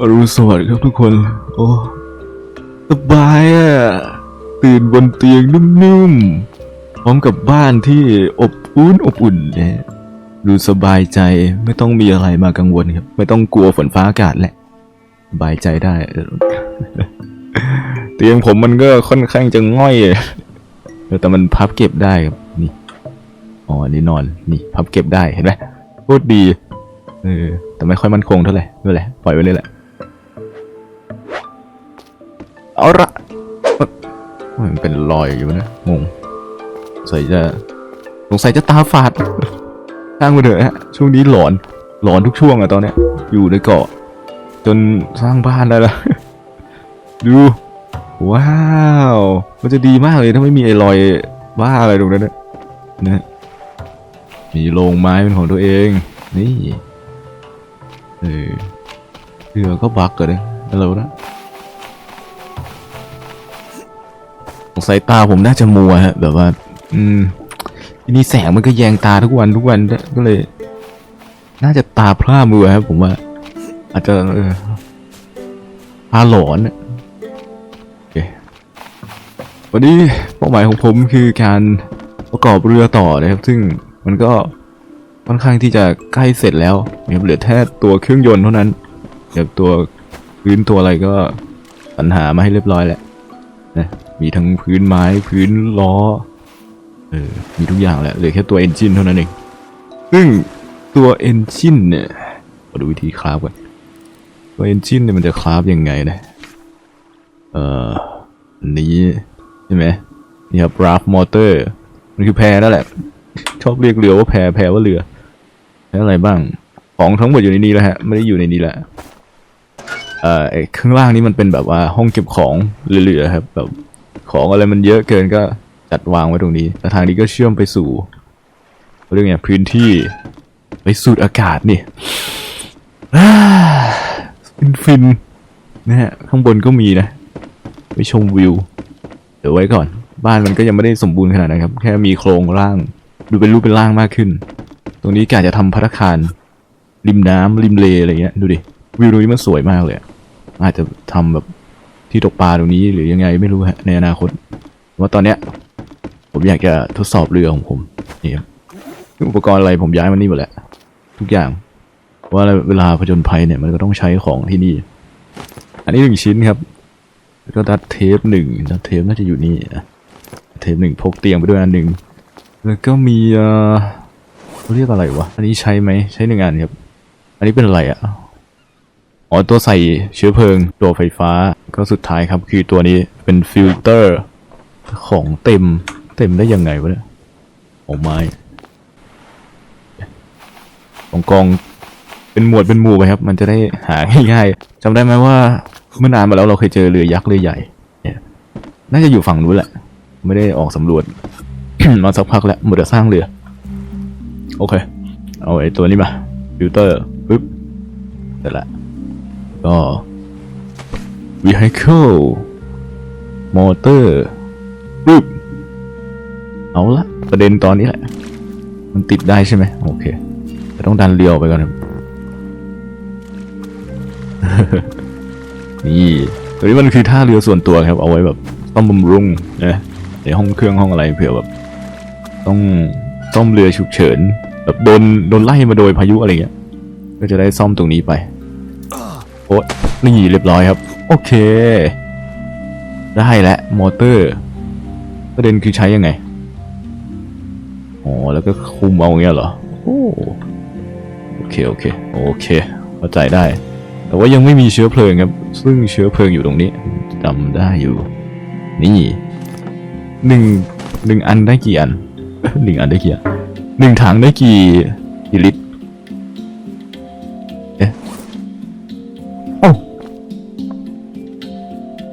อรุณสวัสดิ์ครับทุกคน โอ้สบายอะ ตื่นบนเตียงนุ่มๆ พร้อมกับบ้านที่อบอุ่นอบอุ่นเนี่ยดูสบายใจไม่ต้องมีอะไรมากังวลครับ ไม่ต้องกลัวฝนฟ้าอากาศแหละ สบายใจได้ เตียงผมมันก็ค่อนข้างจะง่อย อแต่มันพับเก็บได้ครับนี่อ๋อันนี่นอนนี่พับเก็บได้เห็นไหมโคตรดีเออแต่ไม่ค่อยมั่นคงเท่าไหร่ไม่เป็นไรปล่อยไว้เลยแหละเอาละมันเป็นรอยอยู่นะงงสงสัยจะสงสัยจะตาฝาดสร้างไปเถอะฮะช่วงนี้หลอนหลอนทุกช่วงอะตอนเนี้ยอยู่ในเกาะ จนสร้างบ้านได้ล้วดู ว้าว มันจะดีมากเลยถ้าไม่มีไอ้รอยบ้าอะไรตรงนั้นนะนะมีโรงไม้เป็นของตัวเอง นี่ เออเรือก็บักกันเลยอะไรวนะสงสัยตาผมน่าจะมัวฮะ แบบว่า อืมทีนี้แสงมันก็แยงตาทุกวันทุกวันก็เลย น่าจะตาพร่ามัวครับผมว่า อาจจะเออพาหลอนอะ วันนี้เป้าหมายของผมคือการประกอบเรือต่อนะครับ ซึ่งมันก็ค่อนข้างที่จะใกล้เสร็จแล้วนะครับเหลือแค่ตัวเครื่องยนต์เท่านั้นเดี๋ยวตัวพื้นตัวอะไรก็สรรหามาให้เรียบร้อยแหล้วนะมีทั้งพื้นไม้พื้นล้อเออมีทุกอย่างแหล้วเหลือแค่ตัวเอนจินเท่านั้นเองซึ่งตัวเอนจินเนี่ยมาดูวิธีคราฟก่อนตัวเอนจินเนี่ยมันจะคราฟยังไงนะเอ่อนี้ ช่ไหมนี่ครับราฟมอเตอร์ มันคือแพนั่นแหละ ชอบเรียกเรือว่าแพแพว่าเรือแล้วอะไรบ้าง ของทั้งหมดอยู่ในนี้แล้วฮะ ไม่ได้อยู่ในนี้แหละเอ่อข้างล่างนี้มันเป็นแบบว่าห้องเก็บของเหลือๆครับ แบบของอะไรมันเยอะเกินก็จัดวางไว้ตรงนี้แล้วทางนี้ก็เชื่อมไปสู่เรื่องไงพื้นที่ไปสูดอากาศนี่อินฟินนะฮะข้างบนก็มีนะ ไปชมวิว เดี๋ยวไว้ก่อน บ้านมันก็ยังไม่ได้สมบูรณ์ขนาดนั้นครับ แค่มีโครงร่าง ดูเป็นรูปเป็นร่างมากขึ้น ตรงนี้กะจะทำพัตตาคารริมน้ำริมเลอะไรเงี้ยดูดิวิวตรงนี้มันสวยมากเลยอาจจะทำแบบที่ตกปลาตรงนี้หรือยังไงไม่รู้ฮะในอนาคตว่าตอนเนี้ย ผมอยากจะทดสอบเรือของผมนี่ครับอุปกรณ์อะไรผมย้ายมานี่หมดแหละทุกอย่างว่าเวลาผจญภัยเนี่ยมันก็ต้องใช้ของที่นี่ อันนี้หนึ่งชิ้นครับ ก็ดัดเทปหนึ่งดัดเทปน่าจะอยู่นี่เทปหนึ่งพกเตียงไปด้วยอันหนึ่งแล้วก็มีเอ่อเขาเรียกอะไรวะ อันนี้ใช้ไหมใช้หนึ่งอันครับ อันนี้เป็นอะไรอะอ๋อตัวใส่เชื้อเพลิง ตัวไฟฟ้าก็สุดท้ายครับ คือตัวนี้เป็นฟิลเตอร์ของเต็มเต็มได้ยังไงวะเนี่ยของไม้ของกองเป็นหมวดเป็นหมู่ไปครับ มันจะได้หาง่ายๆจำได้ไหมว่า เมื่อนานมาแล้วเราเคยเจอเรือยักษ์เรือใหญ่ เนี่ย น่าจะอยู่ฝั่งนู้นแหละ ไม่ได้ออกสำรวจ มาสักพักแล้วหมดแต่สร้างเรือ โอเค เอาไอ้ตัวนี้มาฟิลเตอร์ปึ๊บเสร็จละก็ vehicle motor ปึ๊บเอาละประเด็นตอนนี้แหละ มันติดได้ใช่ไหมโอเคแต่ต้องดันเรือออกไปก่อนครับ นี่ตัวนี้มันคือท่าเรือส่วนตัวครับเอาไว้แบบซ่อมบำรุงนะในห้องเครื่องห้องอะไรเผื่อแบบ ต้องซ่อมเรือฉุกเฉินแบบโดนโดนไล่มาโดยพายุอะไรเงี้ยก็จะได้ซ่อมตรงนี้ไปโอ้นี่เรียบร้อยครับ โอเค ได้แล้วมอเตอร์ประเด็นคือใช้ยังไงอ๋อแล้วก็คุมเอาอย่างเงี้ยเหรอโอ้โอเคโอเคโอเคเข้าใจได้ แต่ว่ายังไม่มีเชื้อเพลิงครับ ซึ่งเชื้อเพลิงอยู่ตรงนี้จำได้อยู่ นี่หนึ่งหนึ่งอันได้กี่อันหนึ่งอันได้กี่อันหนึ่งถังได้กี่กี่ลิตรเอ๊ะโอ้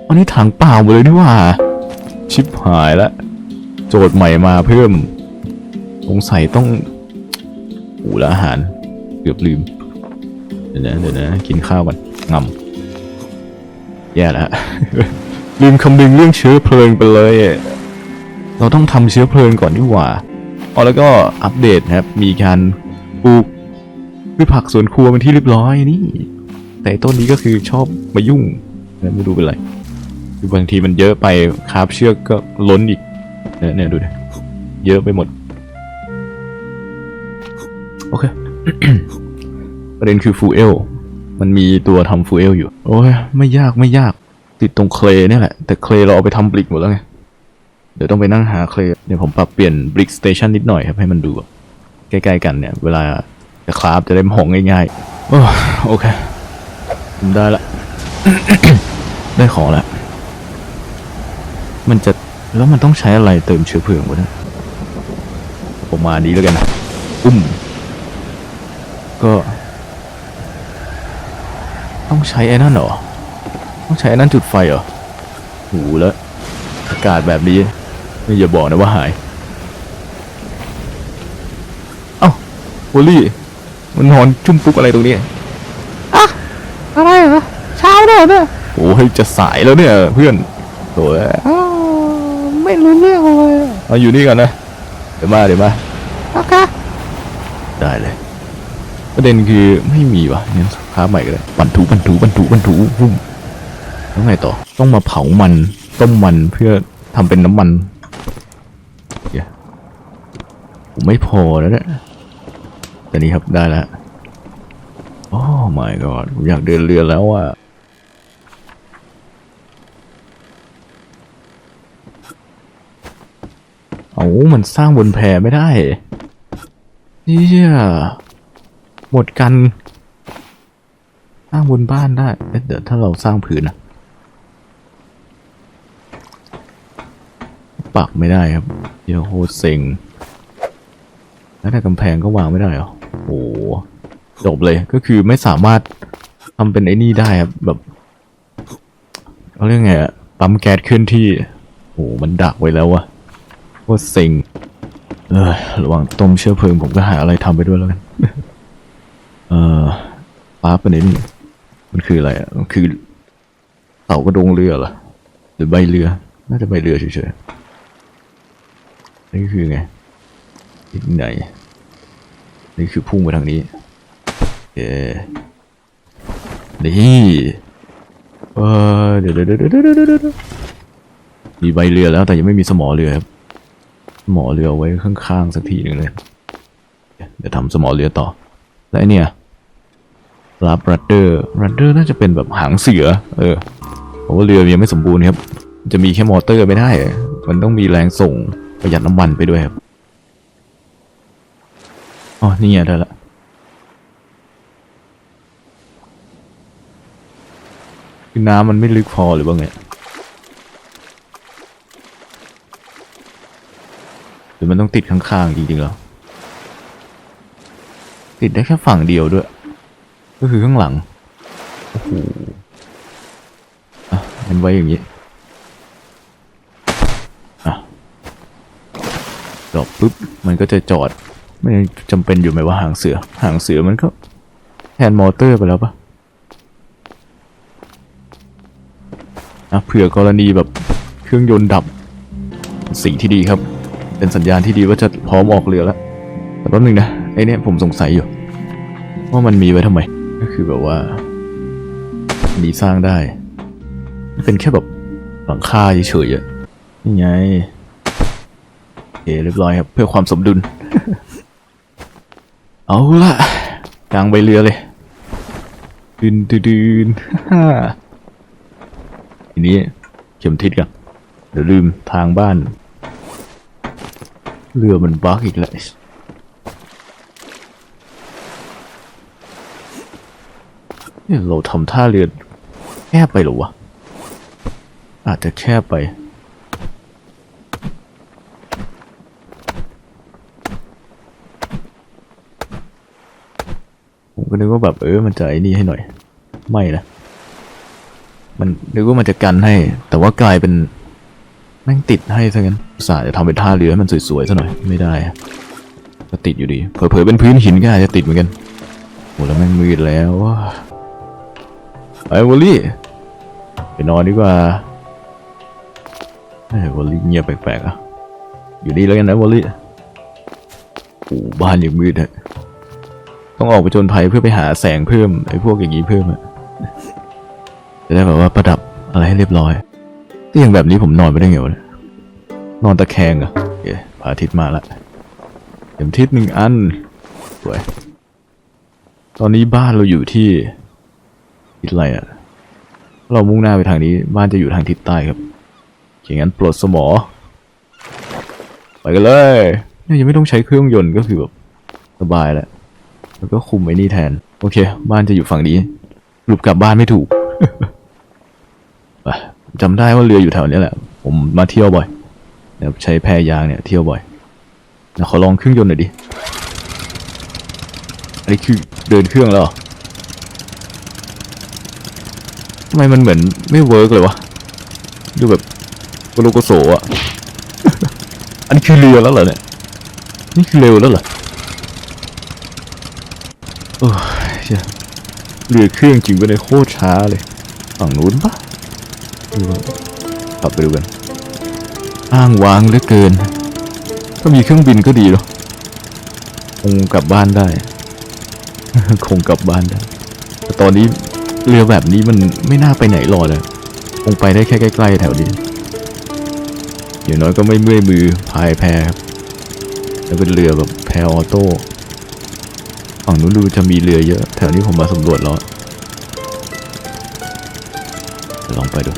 อันนี้ถังเปล่าหมดเลยนี่ว่า ชิบหายแล้วโจทย์ใหม่มาเพิ่มสงสัยต้องอูละอาหาร เกือบลืม เดี๋ยวนะเดี๋ยวนะกินข้าวก่อนงำแย่แล้วลืมคำนึงเรื่องเชื้อเพลิงไปเลย เราต้องทำเชื้อเพลิงก่อนดีกว่าอ๋อแล้วก็อัปเดตนะครับ มีการปลูกพืชผักสวนครัวเป็นที่เรียบร้อยนี่ แต่ต้นนี้ก็คือชอบมายุ่งนะไม่รู้เป็นไรคือบางทีมันเยอะไปคาบเชือกก็ล้นอีกเนี่ยเนี่ยดูดิเยอะไปหมด โอเค ประเด็นคือฟูเอลมันมีตัวทำฟูเอลอยู่ โอ้ยไม่ยากไม่ยาก ติดตรงเคลเนี่ยแหละ แต่เคลเราเอาไปทำบริกหมดแล้วไง เดี๋ยวต้องไปนั่งหาเคลเดี๋ยวผมปรับเปลี่ยนบริกสเตชันนิดหน่อยครับให้มันดูใกล้ๆกันเนี่ย เวลาจะคราฟจะได้มองง่ายๆ โอ้โอเคผมได้ละ ได้ของแล้วมันจะแล้วมันต้องใช้อะไรเติมเชื้อเพลิงวะเนี่ยผมมาดีแล้วกันนะอุ้ม ก็ ต้องใช้ไอ้นั่นเหรอ ต้องใช้ไอ้นั่นจุดไฟเหรอโหแล้วอากาศแบบนี้ไม่อย่าบอกนะว่าหาย เอ้าโอลี่ มันนอนจุ่มปุ๊กอะไรตรงนี้อะไรเหรอเช้าแล้วเนี่ยโอ้ยจะสายแล้วเนี่ยเพื่อนโถ่อ้าวไม่รู้เรื่องเลยอะเอาอยู่นี่ก่อนนะ เดี๋ยวมาเดี๋ยวมา โอเค ได้เลย ประเด็นคือไม่มีวะงั้นค้าใหม่ก็ได้บรรทุบรรทุบรรทุบรรทุพุ่มแล้วไงต่อต้องมาเผามันต้มมันเพื่อทำเป็นน้ำมันเดี๋ยวผมไม่พอแล้วเนี่ยแต่นี้ครับได้แล้วโอ้ my god ผมอยากเดินเรือแล้วอะเอามันสร้างบนแพไม่ได้เฮีย หมดกันสร้างบนบ้านได้เดี๋ยวถ้าเราสร้างผืนนะปักไม่ได้ครับเดี๋ยวโคตรเซ็งแล้วแต่กำแพงก็วางไม่ได้เหรอโอ้โหจบเลยก็คือไม่สามารถทำเป็นไอ้นี่ได้ครับแบบเขาเรียกไงอะปั๊มแก๊สเคลื่อนที่โอ้โหมันดักไว้แล้ววะโคตรเซ็งเออระหว่างต้มเชื้อเพลิงผมก็หาอะไรทำไปด้วยแล้วกัน เออป้าเป็นไอ้นี่มันคืออะไรอะมันคือเสากระดงเรือเหรอหรือใบเรือ น่าจะใบเรือเฉยๆนี่คือไงอีกไหนนี่คือพุ่งไปทางนี้โอนี่เออเดี๋ยวเดี๋ยวเดี๋ยวเดี๋ยวเดี๋ยวเดี๋ยวมีใบเรือแล้วแต่ยังไม่มีสมอเรือครับสมอเรือไว้ข้างๆสักทีหนึ่งเลย เดี๋ยวทำสมอเรือต่อ และเนี่ย รับรัดเดอร์รัดเดอร์น่าจะเป็นแบบหางเสือ เออเพราะว่าเรือยังไม่สมบูรณ์ครับ จะมีแค่มอเตอร์ไม่ได้ มันต้องมีแรงส่งประหยัดน้ำมันไปด้วยครับอ๋อนี่ไงได้ละคือน้ำมันไม่ลึกพอหรือว่าไงหรือมันต้องติดข้างๆจริงๆแล้วติดได้แค่ฝั่งเดียวด้วย ก็คือข้างหลัง โอ้โหอะมันไว้อย่างนี้อะจอดปุ๊บ มันก็จะจอด ไม่จำเป็นอยู่ไหมว่าหางเสือ หางเสือมันก็แทนมอเตอร์ไปแล้วปะอะเผื่อกรณีแบบเครื่องยนต์ดับ สิ่งที่ดีครับ เป็นสัญญาณที่ดีว่าจะพร้อมออกเรือแล้วแต่แป๊บนึงนะไอ้เนี่ยผมสงสัยอยู่ ว่ามันมีไว้ทำไม คือแบบว่ามีสร้างได้ เป็นแค่แบบหลังคาเฉยๆอะนี่ไงโอเรียบร้อยครับ เพื่อความสมดุล เอาละกลางใบเรือเลยดืนดืนดืนฮ่าทีนี้เข็มทิศกันเดี๋ยวลืมทางบ้าน เรือมันบักอีกแล้ว เนี่ยเราทำท่าเรือแคบไปหรอวะ อาจจะแคบไป ผมก็นึกว่าแบบเออมันจะไอ้นี่ให้หน่อย ไม่นะ มันนึกว่ามันจะกันให้ แต่ว่ากลายเป็นแม่งติดให้ซะงั้นสาจะทำเป็นท่าเรือให้มันสวยๆซะหน่อย ไม่ได้ก็ติดอยู่ดี เผลอๆเป็นพื้นหินก็อาจจะติดเหมือนกันโหแล้วแม่งมืดแล้วว้า ไอ้วอลลี่ไปนอนดีกว่าไอ้วอลลี่เงียบแปลกๆอะอยู่นี่แล้วกันนะวอลลี่โอ้บ้านยังมืดอะต้องออกไปจนภัยเพื่อไปหาแสงเพิ่มไอ้พวกอย่างนี้เพิ่มอะจะได้แบบว่าประดับอะไรให้เรียบร้อยก็อย่างแบบนี้ผมนอนไปได้ไงวะเนี่ยนอนตะแคงอะโอเคพระอาทิตย์มาละเข็มทิศหนึ่งอันสวยตอนนี้บ้านเราอยู่ที่ ทิศอะไรอะเรามุ่งหน้าไปทางนี้ บ้านจะอยู่ทางทิศใต้ครับอย่างนั้นปลดสมอ ไปกันเลยเนี่ยยังไม่ต้องใช้เครื่องยนต์ก็คือแบบสบายแล้วแล้วก็คุมไอ้นี่แทน โอเค บ้านจะอยู่ฝั่งนี้สรุปกลับบ้านไม่ถูกไปจำได้ว่าเรืออยู่แถวนี้แหละ ผมมาเที่ยวบ่อยแล้วใช้แพยางเนี่ยเที่ยวบ่อยนะขอลองเครื่องยนต์หน่อยดิ อันนี้คือเดินเครื่องแล้วเหรอ ทำไมมันเหมือนไม่เวิร์กเลยวะ ดูแบบโกโลโกโสอะอันนี้คือเรือแล้วเหรอเนี่ย นี่คือเร็วแล้วเหรอโอ้ยเชี่ยเรือเครื่องจริงไปเลยโคตรช้าเลยฝั่งนู้นปะดูก่อนขับไปดูกัน อ้างว้างเหลือเกิน ถ้ามีเครื่องบินก็ดีเนาะคงกลับบ้านได้ คงกลับบ้านได้แต่ตอนนี้ เรือแบบนี้มันไม่น่าไปไหนรอเลยคงไปได้แค่ใกล้ ๆ แถวนี้อย่างน้อยก็ไม่เมื่อยมือพายแพครับแล้วเป็นเรือแบบแพออโต้ฝั่งนู้นดูจะมีเรือเยอะ แถวนี้ผมมาสำรวจแล้วลองไปดู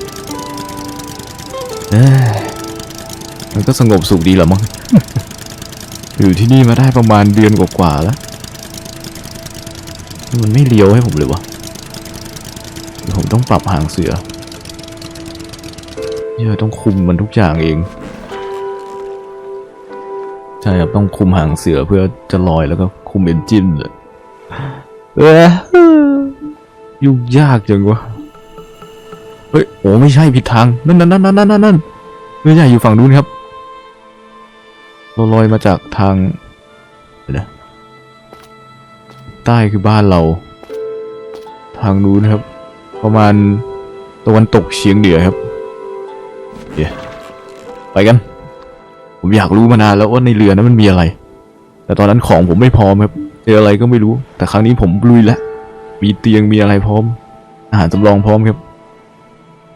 มันก็สงบสุขดีหละมั้งอยู่ที่นี่มาได้ประมาณเดือนกว่าๆแล้ว มันไม่เลี้ยวให้ผมเลยวะ ต้องปรับหางเสือเนี่ยต้องคุมมันทุกอย่างเอง ใช่ครับต้องคุมหางเสือเพื่อจะลอยแล้วก็คุมเอนจินเลยเออยุ่งยากจังวะ เฮ้ย โอ้ไม่ใช่ผิดทาง นั่นนั่นนั่นนั่นนั่นนั่นเรือใหญ่อยู่ฝั่งนู้นครับ เราลอยมาจากทางนะใต้คือบ้านเรา ทางนู้นครับ ประมาณตะวันตกเฉียงเหนือครับโอเคไปกัน ผมอยากรู้มานานแล้วว่าในเรือนั้นมันมีอะไร แต่ตอนนั้นของผมไม่พร้อมครับเจออะไรก็ไม่รู้ แต่ครั้งนี้ผมลุยแล้วมีเตียงมีอะไรพร้อม อาหารสำรองพร้อมครับ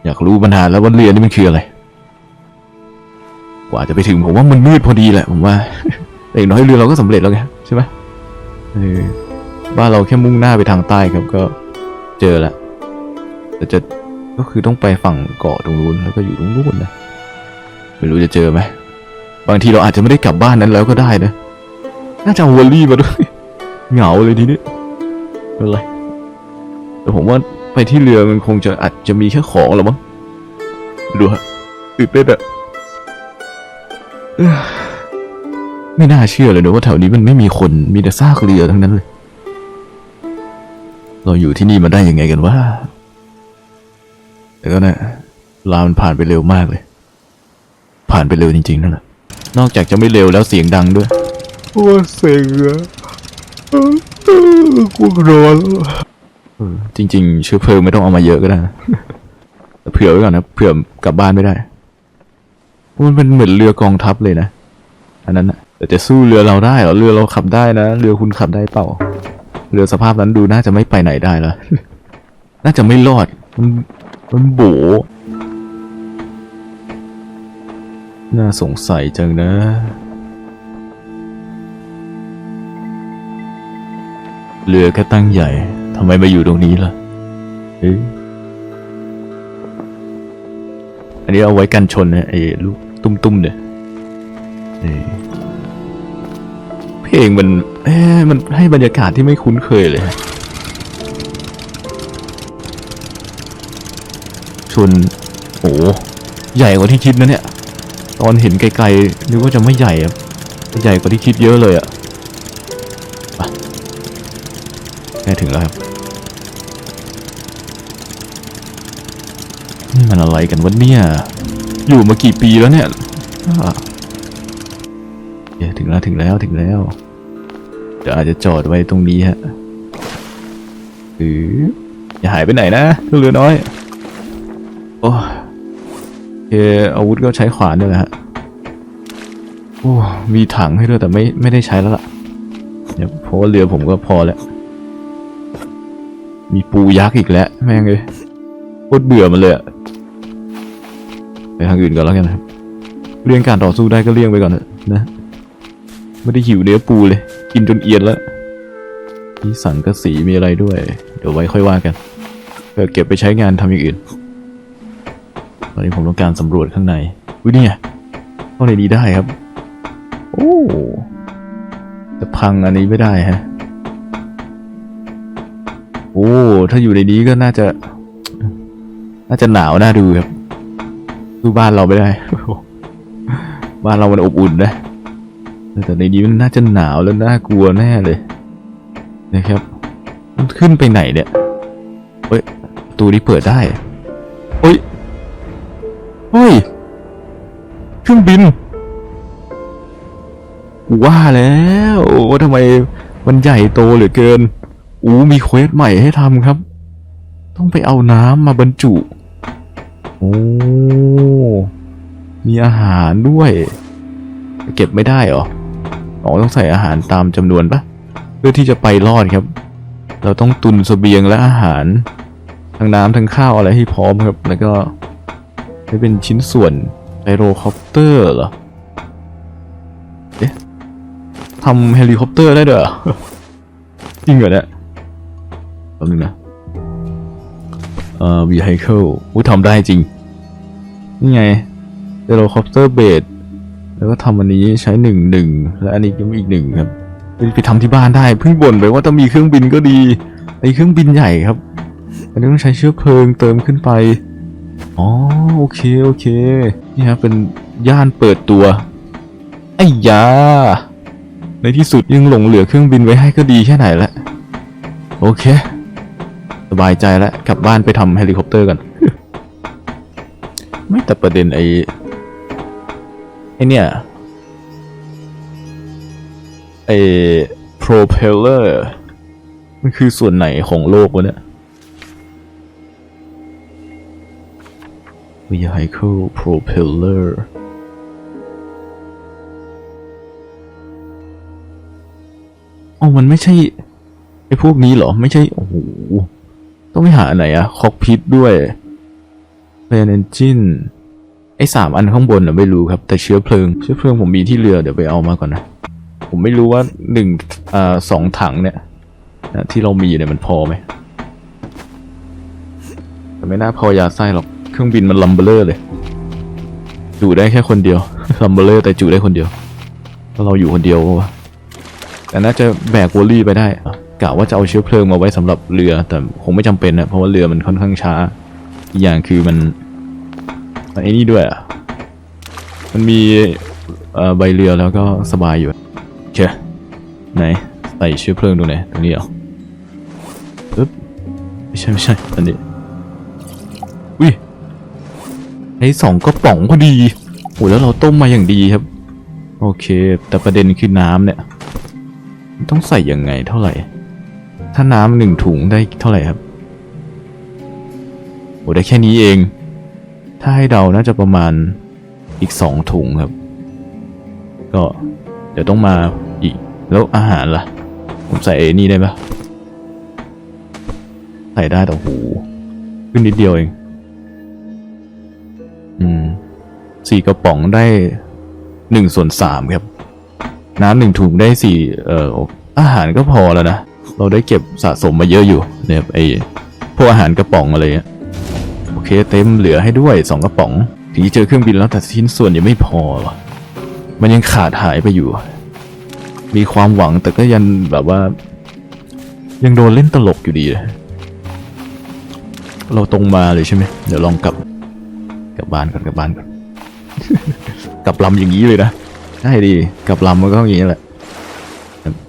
อยากรู้มานานแล้วว่าเรือนี่มันคืออะไร กว่าจะไปถึงผมว่ามันมืดพอดีแหละผมว่าแต่อย่างน้อยเรือเราก็สำเร็จแล้วไงใช่ไหมเออบ้านเราแค่มุ่งหน้าไปทางใต้ครับก็เจอแล้ว แต่จะก็คือต้องไปฝั่งเกาะตรงนู้นแล้วก็อยู่ตรงนู้นนะไม่รู้จะเจอไหมบางทีเราอาจจะไม่ได้กลับบ้านนั้นแล้วก็ได้นะน่าจะเอาวอลลี่มาด้วยเหงาเลยทีนี้ไม่เป็นไรแต่ผมว่าไปที่เรือมันคงจะอาจจะมีแค่ของหรอมั้งดูฮะตื่นเต้นอะไม่น่าเชื่อเลยนะว่าแถวนี้มันไม่มีคนมีแต่ซากเรือทั้งนั้นเลย เราอยู่ที่นี่มาได้ยังไงกันวะ แต่ก็นะเวลามันผ่านไปเร็วมากเลย ผ่านไปเร็วจริงๆนั่นแหละนอกจากจะไม่เร็วแล้วเสียงดังด้วยโอ้เสียงอะกูร้อนจริง ๆ เชื้อเพลิงไม่ต้องเอามาเยอะก็ได้นะแต่เผื่อไว้ก่อนนะเผื่อกลับบ้านไม่ได้มันเป็นเหมือนเรือกองทัพเลยนะอันนั้นนะแต่จะสู้เรือเราได้เหรอเรือเราขับได้นะเรือคุณขับได้เปล่า เรือสภาพนั้นดูน่าจะไม่ไปไหนได้แล้วน่าจะไม่รอดมัน มันโบน่าสงสัยจังนะเรือแค่ตั้งใหญ่ ทำไมมาอยู่ตรงนี้ล่ะเอ้ยอันนี้เอาไว้กันชนนะไอ้ลูกตุ้มๆเนี่ยเอ้ยเพลงมันเอ๊ะมันให้บรรยากาศที่ไม่คุ้นเคยเลย ชนโอ้ใหญ่กว่าที่คิดนะเนี่ย ตอนเห็นไกลๆนึกว่าจะไม่ใหญ่ใหญ่กว่าที่คิดเยอะเลยอะไปใกล้ถึงแล้วครับนี่มันอะไรกันวะเนี่ย อยู่มากี่ปีแล้วเนี่ยเยถึงแล้วถึงแล้วถึงแล้วเดี๋ยวอาจจะจอดไว้ตรงนี้ฮะหรืออย่าหายไปไหนนะเรือน้อย โอ้เคอาวุธก็ใช้ขวานนี่แหละฮะโอ้มีถังให้ด้วยแต่ไม่ไม่ได้ใช้แล้วล่ะเนี่ยเพราะว่าเรือผมก็พอแล้ว มีปูยักษ์อีกแล้ว แม่งเลยโคตรเบื่อมันเลยอะไปทางอื่นก่อนแล้วกันนะครับเรื่องการต่อสู้ได้ก็เลี่ยงไปก่อนนะไม่ได้หิวเนื้อปูเลย กินจนเอียนแล้วมีสังกะสีมีอะไรด้วย เดี๋ยวไว้ค่อยว่ากันเพื่อเก็บไปใช้งานทำอย่างอื่น ตอนนี้ผมต้องการสำรวจข้างในวิเนี่ยเข้าในนี้ได้ครับ โอ้จะพังอันนี้ไม่ได้ฮะ โอ้ ถ้าอยู่ในนี้ก็น่าจะ น่าจะหนาวน่าดูครับดูบ้านเราไม่ได้ บ้านเรามันอบอุ่นนะ แต่ในนี้มันน่าจะหนาวแล้วน่ากลัวแน่เลยนะครับ มันขึ้นไปไหนเนี่ย เฮ้ย ประตูนี้เปิดได้เฮ้ย ฮ้ย เครื่องบินว่าแล้วว่าทำไมมันใหญ่โตเหลือเกิน อู้มีเควสใหม่ให้ทำครับ ต้องไปเอาน้ำมาบรรจุ โอ้ มีอาหารด้วย เก็บไม่ได้เหรอ อ๋อต้องใส่อาหารตามจำนวนปะเพื่อที่จะไปรอดครับ เราต้องตุนเสบียงและอาหาร ทั้งน้ำทั้งข้าวอะไรให้พร้อมครับ แล้วก็ ให้เป็นชิ้นส่วนไอโรคอปเตอร์เหรอ เอ๊ะทำเฮลิคอปเตอร์ได้เด้อจริงเหรอเนี่ยแป๊บนึงนะเอ่อ vehicle อุ้ยทำได้จริง นี่ไงเฮลิคอปเตอร์เบสแล้วก็ทำอันนี้ใช้หนึ่งหนึ่งและอันนี้ก็มีอีกหนึ่งครับไปไปทำที่บ้านได้เพิ่งบ่นไปว่าถ้ามีเครื่องบินก็ดีไอเครื่องบินใหญ่ครับอันนี้ต้องใช้เชื้อเพลิงเติมขึ้นไป อ๋อโอเคโอเคนี่ครับเป็นย่านเปิดตัวไอ้ยา ในที่สุดยังหลงเหลือเครื่องบินไว้ให้ก็ดีแค่ไหนละโอเค สบายใจแล้วกลับบ้านไปทำเฮลิคอปเตอร์กัน ไม่แต่ประเด็นไอ้ไอเนี่ยไอ้ propeller มันคือส่วนไหนของโลกวะเนี่ย vehicle propeller อ๋อมันไม่ใช่ไอ้พวกนี้เหรอ ไม่ใช่ โอ้โห ต้องไปหาไหนอะคอกพิทด้วย plane engine ไอ้สามอันข้างบนน่ะไม่รู้ครับ แต่เชื้อเพลิง เชื้อเพลิงผมมีที่เรือเดี๋ยวไปเอามาก่อนนะ ผมไม่รู้ว่าหนึ่งอ่าสองถังเนี่ยที่เรามีเนี่ยมันพอไหมแต่ไม่น่าพอยาไส้หรอก เครื่องบินมันลัมเบลอร์เลยจุได้แค่คนเดียวลัมเบลอร์แต่จุได้คนเดียวแล้วเราอยู่คนเดียววะแต่น่าจะแบกวอลลี่ไปได้กะว่าจะเอาเชื้อเพลิงมาไว้สำหรับเรือ แต่คงไม่จำเป็นนะเพราะว่าเรือมันค่อนข้างช้าอีกอย่างคือมันมันไอ้นี่ด้วยอะมันมีใบเรือแล้วก็สบายอยู่เคไหนใส่เชื้อเพลิงตรงไหนตรงนี้เหรอปึ๊บไม่ใช่ไม่ใช่อันนี้ ไอ้สองกระป๋องพอดีโหแล้วเราต้มมาอย่างดีครับ โอเค แต่ประเด็นคือน้ำเนี่ย ต้องใส่ยังไงเท่าไหร่ ถ้าน้ำหนึ่งถุงได้เท่าไหร่ครับโอ้ได้แค่นี้เอง ถ้าให้เดาน่าจะประมาณอีกสองถุงครับ ก็เดี๋ยวต้องมาอีก แล้วอาหารล่ะ ผมใส่ไอ้นี่ได้ปะใส่ได้แต่โหขึ้นนิดเดียวเอง อืมสี่กระป๋องได้หนึ่งส่วนสามครับ น้ำหนึ่งถุงได้สี่เอ่ออาหารก็พอแล้วนะ เราได้เก็บสะสมมาเยอะอยู่เนี่ยไอพวกอาหารกระป๋องอะไรเงี้ยโอเคเต็มเหลือให้ด้วยสองกระป๋องถึงจะเจอเครื่องบินแล้วแต่ชิ้นส่วนยังไม่พอวะมันยังขาดหายไปอยู่ มีความหวังแต่ก็ยังแบบว่า ยังโดนเล่นตลกอยู่ดี เราตรงมาเลยใช่ไหมเดี๋ยวลองกลับ กลับบ้านก่อนกลับบ้านก่อนกลับลำอย่างนี้เลยนะใช่ดีกลับลำมันก็อย่างนี้แหละ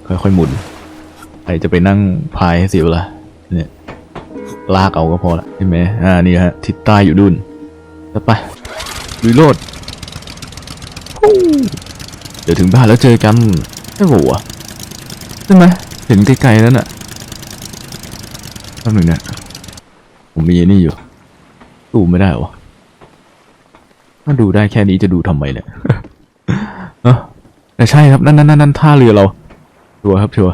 ค่อยๆหมุนใครจะไปนั่งพายให้เสียเวลาเนี่ยลากเอาก็พอละใช่ไหมอ่านี่ฮะทิศใต้อยู่ดุนแล้วไปลุยโลดเดี๋ยวถึงบ้านแล้วเจอกันใช่ปะวใช่ไหมเห็นไกลๆนั่นน่ะแป๊บหนึงเนะผมมีนี่อยู่ดูไม่ได้วะ ถ้าดูได้แค่นี้จะดูทำไมเนี่ยเออแต่ใช่ครับ นั่นนั่นนั่นท่าเรือเราชัวครับชัว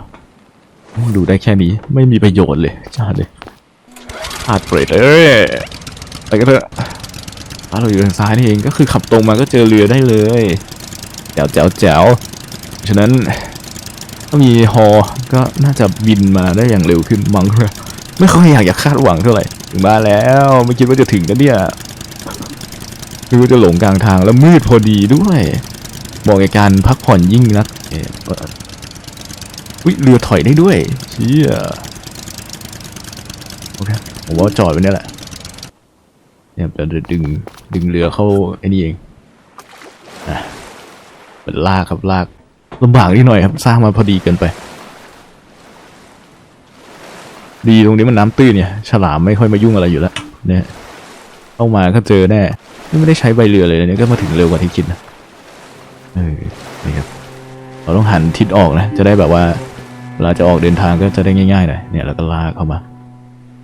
ดูได้แค่นี้ไม่มีประโยชน์เลยชาเลยชาติเปรตเอ้ยไปกันเถอะถ้าเราอยู่ทางซ้ายนี่เองก็คือขับตรงมาก็เจอเรือได้เลยแจ๋วแจ๋วแจ๋วฉะนั้นถ้ามีฮอก็น่าจะบินมาได้อย่างเร็วขึ้นมั้งไม่ค่อยอยากจะคาดหวังเท่าไหร่ถึงบ้านแล้ว ไม่คิดว่าจะถึงกันเนี่ย ไม่รู้จะหลงกลางทางแล้วมืดพอดีด้วยบอกในการพักผ่อนยิ่งนักเออเอ่ออุ๊ยเรือถอยได้ด้วยเชี่ยโอเคผมว่าจอดไว้เนี่ยแหละเนี่ยเดี๋ยวดึงดึงเรือเข้าไอ้นี่เองอะเป็นลากครับลากลำบากนิดหน่อยครับสร้างมาพอดีเกินไป ดีตรงนี้มันน้ำตื้นเนี่ย ฉลามไม่ค่อยมายุ่งอะไรอยู่แล้วเนี่ย เข้ามาก็เจอแน่นี่ไม่ได้ใช้ใบเรือเลยนะเนี่ยก็มาถึงเร็วกว่าที่คิดนะเออนี่ครับเราต้องหันทิศออกนะ จะได้แบบว่าเวลาจะออกเดินทางก็จะได้ง่ายๆหน่อยเนี่ยแล้วก็ลากเข้ามา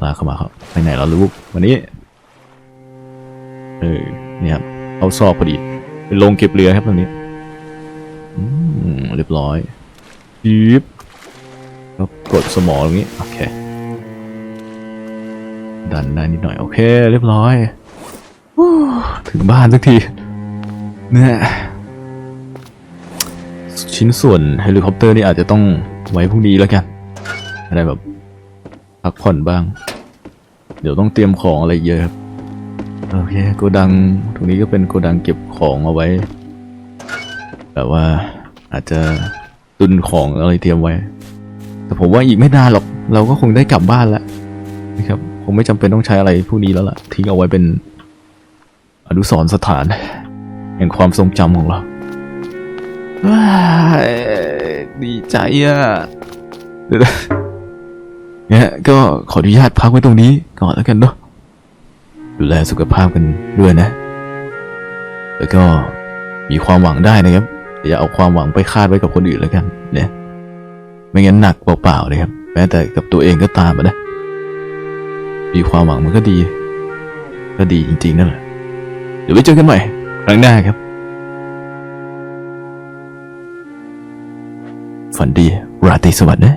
ลากเข้ามาครับไปไหนเราลูกวันนี้เออเนี่ยครับเอาซอกพอดีเป็นโรงเก็บเรือครับตรงนี้อืมเรียบร้อยยีบแล้วกดสมอตรงนี้โอเคดันได้นิดหน่อยโอเค เรียบร้อย ถึงบ้านสักที เนี่ยชิ้นส่วนเฮลิคอปเตอร์นี่อาจจะต้องไว้พรุ่งนี้แล้วกัน อะไรแบบพักผ่อนบ้าง เดี๋ยวต้องเตรียมของอะไรเยอะครับ โอเคโกดัง ตรงนี้ก็เป็นโกดังเก็บของเอาไว้ แบบว่าอาจจะตุนของอะไรเตรียมไว้ แต่ผมว่าอีกไม่นานหรอก เราก็คงได้กลับบ้านแล้วนะครับ คงไม่จำเป็นต้องใช้อะไรพวกนี้แล้วล่ะ ทิ้งเอาไว้เป็น อนุสรสถาน แห่งความทรงจำของเราดีใจอะเนี่ยก็ขออนุญาตพักไว้ตรงนี้ก่อนแล้วกันเนาะดูแลสุขภาพกันด้วยนะ แล้วก็มีความหวังได้นะครับอย่าเอาความหวังไปคาดไว้กับคนอื่นแล้วกันเนี่ยไม่งั้นหนักเปล่าๆเลยครับ แม้แต่กับตัวเองก็ตามนะมีความหวังมันก็ดี ก็ดีจริงๆนั่นแหละ ดี๋ยวไปเจอกันใหม่ครั้งหน้าครับ ฝันดี ราตรีสวัสดิ์นะ